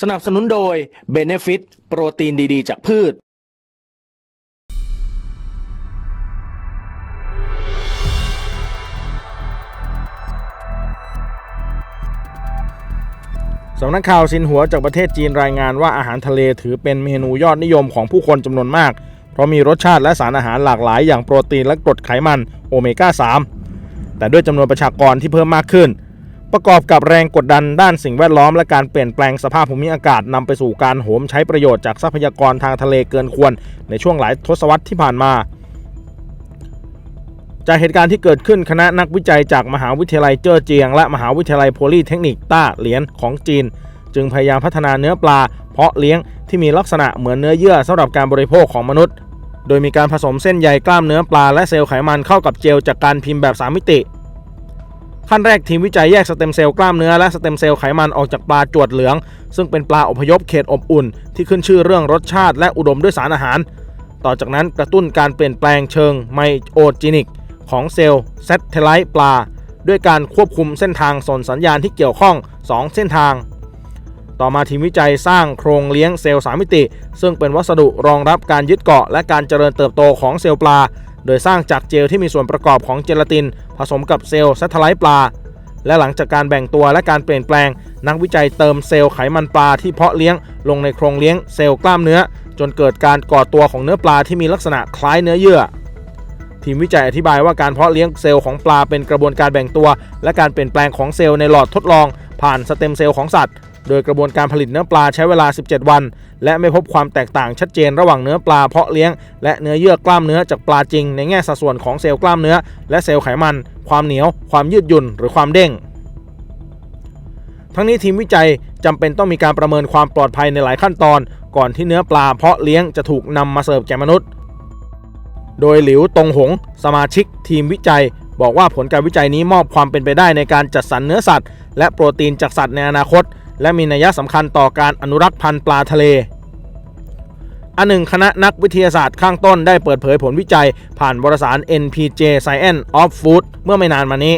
สนับสนุนโดย Benefit โปรตีนดีๆ จากพืช สำนักข่าวซินหัวจากประเทศจีนรายงานว่าอาหารทะเลถือเป็นเมนูยอดนิยมของผู้คนจำนวนมาก เพราะมีรสชาติและสารอาหารหลากหลายอย่างโปรตีนและกรดไขมันโอเมก้า 3 แต่ด้วยจำนวนประชากรที่เพิ่มมากขึ้น ประกอบกับแรงกดดันด้านสิ่งแวดล้อมและการเปลี่ยนแปลงสภาพภูมิอากาศนำไปสู่การโหมใช้ประโยชน์จากทรัพยากรทางทะเลเกินควร ในช่วงหลายทศวรรษที่ผ่านมา จากเหตุการณ์ที่เกิดขึ้นคณะนักวิจัยจากมหาวิทยาลัยเจ้อเจียง และมหาวิทยาลัยโพลีเทคนิคต้าเหลียนของจีน จึงพยายามพัฒนาเนื้อปลา เพาะเลี้ยงที่มีลักษณะเหมือนเนื้อเยื่อสำหรับการบริโภคของมนุษย์ โดยมีการผสมเส้นใยกล้ามเนื้อปลาและเซลล์ไขมันเข้ากับเจลจากการพิมพ์แบบ3มิติ ขั้นแรกทีมวิจัยแยกสเต็มเซลล์กล้ามเนื้อและสเต็มเซลล์ไขมันออกจากปลาจวดเหลือง ซึ่งเป็นปลาอพยพเขตอบอุ่น ที่ขึ้นชื่อเรื่องรสชาติและอุดมด้วยสารอาหาร ต่อจากนั้นกระตุ้นการเปลี่ยนแปลงเชิงไมโอจินิก ของเซลล์เซตเทไลต์ปลา ด้วยการควบคุมเส้นทางส่งสัญญาณที่เกี่ยวข้อง 2 เส้นทาง ต่อมาทีมวิจัยสร้างโครงเลี้ยงเซลล์สามมิติ ซึ่งเป็นวัสดุรองรับการยึดเกาะและการเจริญเติบโตของเซลล์ปลา โดยสร้างจากเจลที่มีส่วนประกอบของเจลาติน ผสมกับเซลล์แซตเทไลต์ปลา และหลังจากการแบ่งตัวและการเปลี่ยนแปลง นักวิจัยเติมเซลล์ไขมันปลาที่เพาะเลี้ยง ลงในโครงเลี้ยงเซลล์กล้ามเนื้อ จนเกิดการก่อตัวของเนื้อปลาที่มีลักษณะคล้ายเนื้อเยื่อทีมวิจัยอธิบายว่าการเพาะเลี้ยงเซลล์ของปลาเป็นกระบวนการแบ่งตัว และการเปลี่ยนแปลงของเซลล์ในหลอดทดลอง ผ่านสเต็มเซลล์ของสัตว์ โดยกระบวนการผลิตเนื้อปลาใช้เวลา 17 วัน และไม่พบความแตกต่างชัดเจนระหว่างเนื้อปลาเพาะเลี้ยง และเนื้อเยื่อกล้ามเนื้อจากปลาจริง ในแง่สัดส่วนของเซลล์กล้ามเนื้อ และเซลล์ไขมัน ความเหนียว ความยืดหยุ่น หรือความเด้ง ทั้งนี้ทีมวิจัยจำเป็นต้องมีการประเมินความปลอดภัยในหลายขั้นตอน ก่อนที่เนื้อปลาเพาะเลี้ยงจะถูกนำมาเสิร์ฟแก่มนุษย์ โดยหลิวตงหง สมาชิก ทีมวิจัยบอกว่าผลการวิจัยนี้มอบความเป็นไปได้ในการจัดสรรเนื้อสัตว์ และโปรตีนจากสัตว์ในอนาคต และมีนัยสำคัญต่อการอนุรักษ์พันธุ์ปลาทะเล อันหนึ่งคณะนักวิทยาศาสตร์ข้างต้นได้เปิดเผยผลวิจัยผ่านวารสาร NPJ Science of Food เมื่อไม่นานมานี้